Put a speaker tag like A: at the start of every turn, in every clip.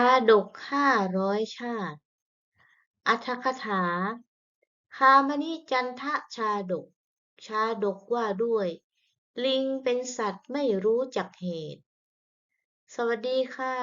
A: าดกห้าร้อยชาติ อัตถกถา คามนิจันทะชาดก ชาดกว่าด้วย ลิงเป็นสัตว์ไม่รู้จักเหตุ สวัสดีค่ะ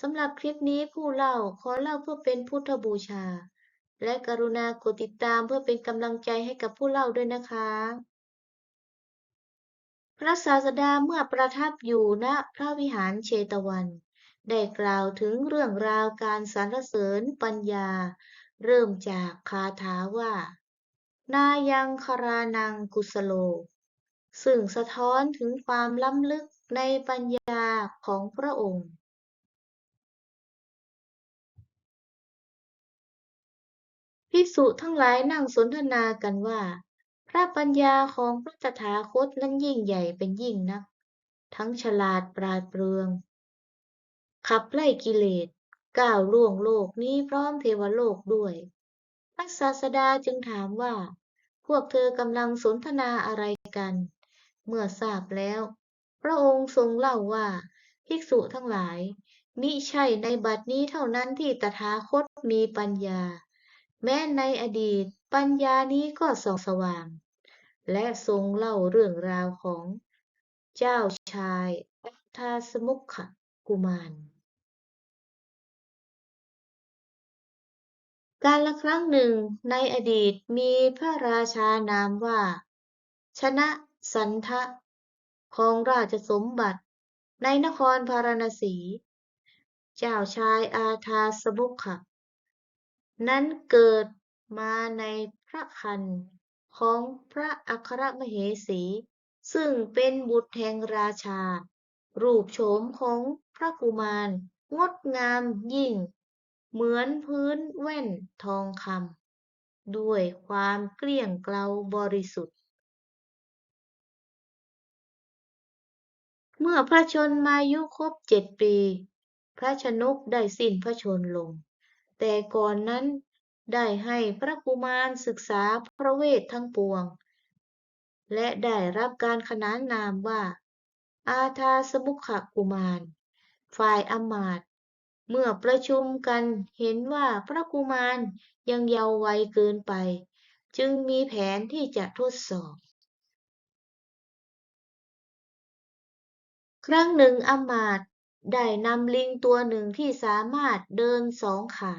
A: สำหรับคลิปนี้ผู้เล่าขอเล่าเพื่อเป็นพุทธบูชา และกรุณากดติดตามเพื่อเป็นกำลังใจให้กับผู้เล่าด้วยนะคะ พระศาสดาเมื่อประทับอยู่ณพระวิหารเชตวัน ได้กล่าวถึงเรื่องราวการสรรเสริญปัญญา เริ่มจากคาถาว่า นายังคารานังกุสโล ซึ่งสะท้อนถึงความล้ำลึกในปัญญาของพระองค์ภิกษุทั้งหลายนั่งสนทนากันว่า พระปัญญาของพระตถาคตนั้นยิ่งใหญ่เป็นยิ่งนัก ทั้งฉลาดปราดเปรื่อง ขับไล่กิเลสก้าวล่วงโลกนี้พร้อมเทวโลกด้วยพระศาสดาจึงถามว่า พวกเธอกำลังสนทนาอะไรกัน เมื่อทราบแล้ว พระองค์ทรงเล่าว่า ภิกษุทั้งหลาย มิใช่ในบัดนี้เท่านั้นที่ตถาคตมีปัญญา แม้ในอดีตปัญญานี้ก็ส่องสว่าง และทรงเล่าเรื่องราวของ เจ้าชายอัฏฐาสมุขกุมาร การละครั้งหนึ่งในอดีตมีพระราชานามว่า ชนะสันทะของราชสมบัติ ในนครพาราณสี เจ้าชายอาทาสมุขะนั้นเกิดมาในพระครรภ์ของพระอัครมเหสี ซึ่งเป็นบุตรแห่งราชา รูปโฉมของพระกุมาร งดงามยิ่ง เหมือนพื้นแว่นทองคำด้วยความเกลี้ยงเกลาบริสุทธิ์ เมื่อพระชนมายุครบเจ็ดปี พระชนกได้สิ้นพระชนลง แต่ก่อนนั้นได้ให้พระกุมารศึกษาพระเวททั้งปวง และได้รับการขนานนามว่า อาทาสมุขกุมาร ฝ่ายอมาตย เมื่อประชุมกันเห็นว่าพระกุมารยังเยาว์วัยเกินไป จึงมีแผนที่จะทดสอบ ครั้งหนึ่งอมาตย์ได้นำลิงตัวหนึ่งที่สามารถเดินสองขา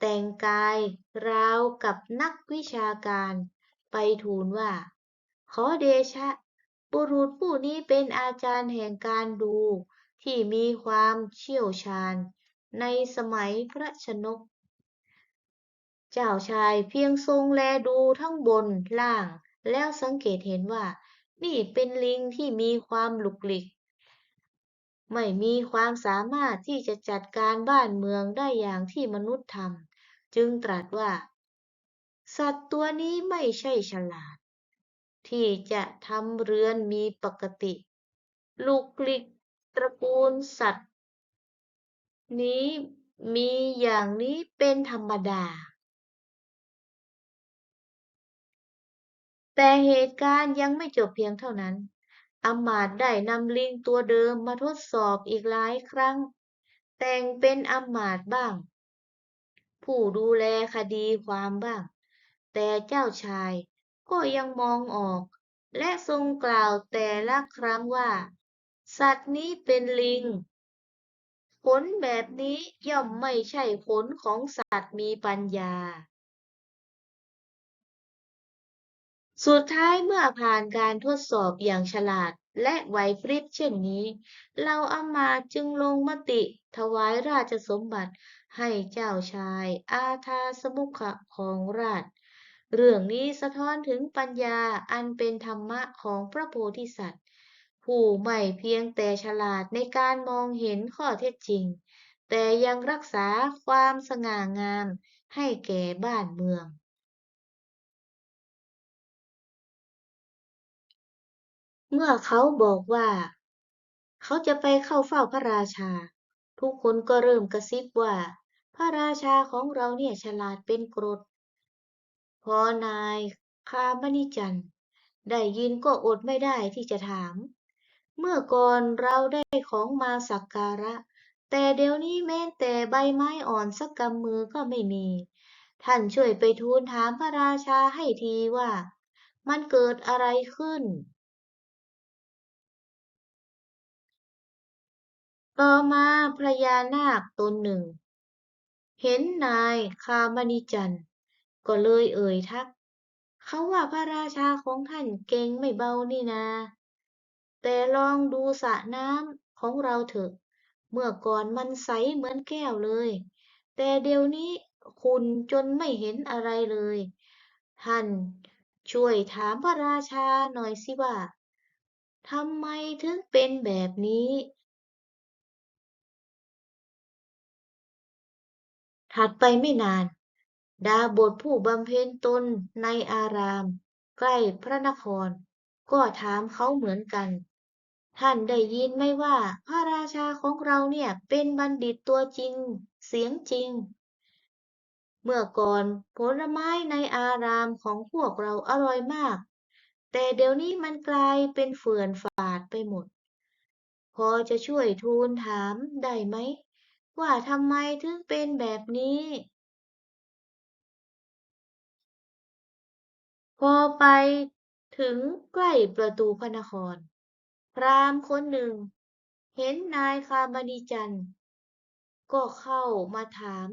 A: แต่งกายราวกับนักวิชาการไปทูลว่า ขอเดชะ บุรุษผู้นี้เป็นอาจารย์แห่งการดู ที่มีความเชี่ยวชาญ ในสมัยพระชนก เจ้าชายเพียงทรงแลดูทั้งบนล่าง แล้วสังเกตเห็นว่า นี่เป็นลิงที่มีความหลุกหลิก ไม่มีความสามารถที่จะจัดการบ้านเมืองได้อย่างที่มนุษย์ทำจึงตรัสว่า สัตว์ตัวนี้ไม่ใช่ฉลาด ที่จะทำเรือนมีปกติลุกลิก ตระกูลสัตว์ นี้มีอย่างนี้เป็นธรรมดา แต่เหตุการณ์ยังไม่จบเพียงเท่านั้นอมาตย์ได้นำลิงตัวเดิมมาทดสอบอีกหลายครั้ง แต่งเป็นอมาตย์บ้าง ผู้ดูแลคดีความบ้าง แต่เจ้าชายก็ยังมองออก และทรงกล่าวแต่ละครั้งว่า สัตว์นี้เป็นลิงขนแบบนี้ย่อมไม่ใช่ขนของสัตว์มีปัญญา สุดท้ายเมื่อผ่านการทดสอบอย่างฉลาดและไหวพริบเช่นนี้ เราอำมาจึงลงมติ ถวายราชสมบัติให้เจ้าชาย อาทาสมุขะของราช เรื่องนี้สะท้อนถึงปัญญาอันเป็นธรรมะของพระโพธิสัตว์ ผู้ไม่เพียงแต่ฉลาดในการมองเห็นข้อเท็จจริง แต่ยังรักษาความสง่างามให้แก่บ้านเมือง เมื่อเขาบอกว่า เขาจะไปเข้าเฝ้าพระราชา ทุกคนก็เริ่มกระซิบว่า พระราชาของเราเนี่ยฉลาดเป็นกรด พอนายคามนิจันได้ยินก็อดไม่ได้ที่จะถาม เมื่อก่อนเราได้ของมาสักการะ แต่เดี๋ยวนี้แม้แต่ใบไม้อ่อนสักกำมือก็ไม่มี ท่านช่วยไปทูลถามพระราชาให้ทีว่า มันเกิดอะไรขึ้น ต่อมาพญานาคตนหนึ่ง เห็นนายคามณิจันก็เลยเอ่ยทัก เขาว่าพระราชาของท่านเก่งไม่เบานี่นา แต่ลองดูสระน้ำของเราเถอะ เมื่อก่อนมันใสเหมือนแก้วเลย แต่เดี๋ยวนี้ขุ่นจนไม่เห็นอะไรเลย ท่านช่วยถามพระราชาหน่อยสิว่าทำไมถึงเป็นแบบนี้ ถัดไปไม่นาน ดาบทผู้บำเพ็ญตนในอาราม ใกล้พระนคร ก็ถามเขาเหมือนกัน ท่านได้ยินไหมว่า พระราชาของเราเนี่ยเป็นบัณฑิตตัวจริง เสียงจริง เมื่อก่อนผลไม้ในอารามของพวกเราอร่อยมาก แต่เดี๋ยวนี้มันกลายเป็นเฟื่อนฝาดไปหมด พอจะช่วยทูลถามได้ไหม ว่าทำไมถึงเป็นแบบนี้ พอไปถึงใกล้ประตูพระนคร พราหมณ์คนหนึ่ง เห็นนายคามณีจันทร์ก็เข้ามาถาม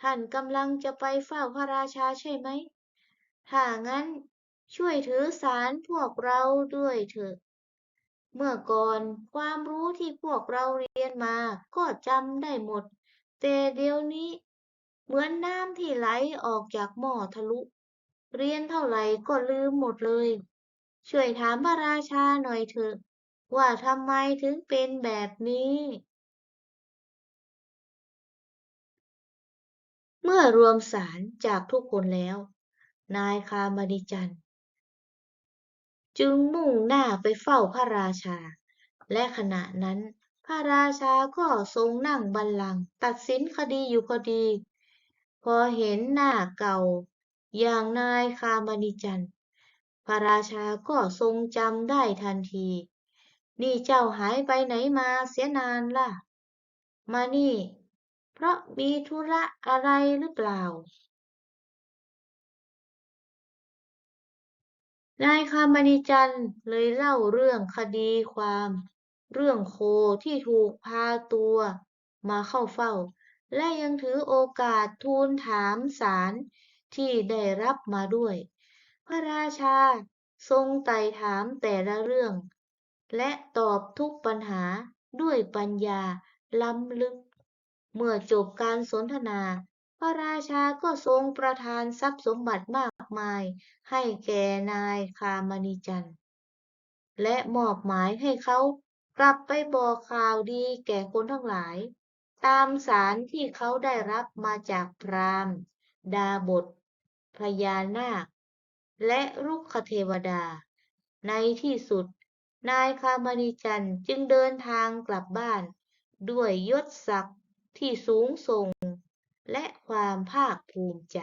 A: ท่านกำลังจะไปเฝ้าพระราชาใช่ไหม ถ้างั้นช่วยถือสารพวกเราด้วยเถอะ เมื่อก่อนความรู้ที่พวกเราเรียนมาก็จำได้หมด แต่เดี๋ยวนี้ เหมือนน้ำที่ไหลออกจากหม้อทะลุ เรียนเท่าไหร่ก็ลืมหมดเลย ช่วยถามพระราชาหน่อยเถอะ ว่าทำไมถึงเป็นแบบนี้ เมื่อรวมสารจากทุกคนแล้ว นายคามณีจันจึงมุ่งหน้าไปเฝ้าพระราชา และขณะนั้นพระราชาก็ทรงนั่งบัลลังก์ตัดสินคดีอยู่พอดี พอเห็นหน้าเก่า อย่างนายคามณีจันพระราชาก็ทรงจำได้ทันที นี่เจ้าหายไปไหนมาเสียนานล่ะ มานี่ เพราะมีธุระอะไรหรือเปล่า นายคามณีจันเลยเล่าเรื่องคดีความ เรื่องโคที่ถูกพาตัว มาเข้าเฝ้า และยังถือโอกาสทูลถามสารที่ได้รับมาด้วย พระราชาทรงไต่ถามแต่ละเรื่อง และตอบทุกปัญหาด้วยปัญญาล้ำลึก เมื่อจบการสนทนา พระราชาก็ทรงประทานทรัพย์สมบัติมากมาย ให้แก่นายคามณีจันทร์และมอบหมายให้เขากลับไปบอกข่าวดีแก่คนทั้งหลาย ตามสารที่เขาได้รับมาจากพรามดาบทพญานาค และรุกขเทวดา ในที่สุด นายคามณีจันทร์จึงเดินทางกลับบ้าน ด้วยยศศักดิ์ที่สูงส่ง และความภาคภูมิใจ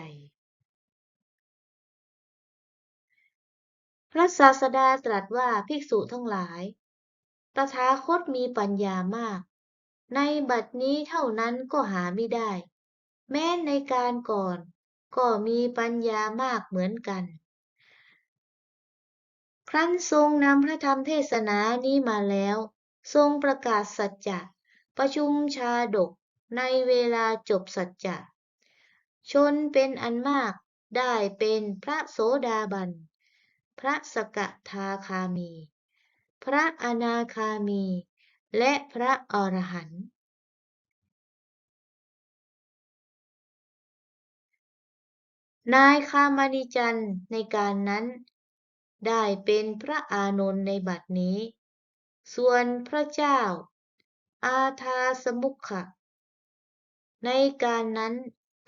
A: พระศาสดาตรัสว่าภิกษุทั้งหลาย ตถาคตมีปัญญามาก ในบัดนี้เท่านั้นก็หาไม่ได้ แม้ในการก่อนก็มีปัญญามากเหมือนกัน ครั้นทรงนำพระธรรมเทศนานี้มาแล้ว ทรงประกาศสัจจะประชุมชาดกในเวลาจบสัจจะชนเป็นอันมากได้เป็นพระโสดาบัน พระสกทาคามี พระอนาคามี และพระอรหันต์นายคามณีจันในการนั้น ได้เป็นพระอานนท์ในบัดนี้ ส่วนพระเจ้า อาทาสมุขะ ในการนั้น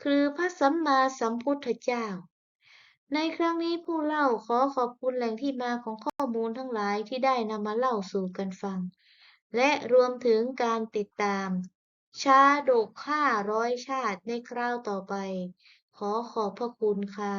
A: คือพระสัมมาสัมพุทธเจ้า ในครั้งนี้ผู้เล่าขอขอบคุณแหล่งที่มาของข้อมูลทั้งหลายที่ได้นำมาเล่าสู่กันฟัง และรวมถึงการติดตามชาดกห้าร้อยชาติในคราวต่อไป ขอขอบพระคุณค่ะ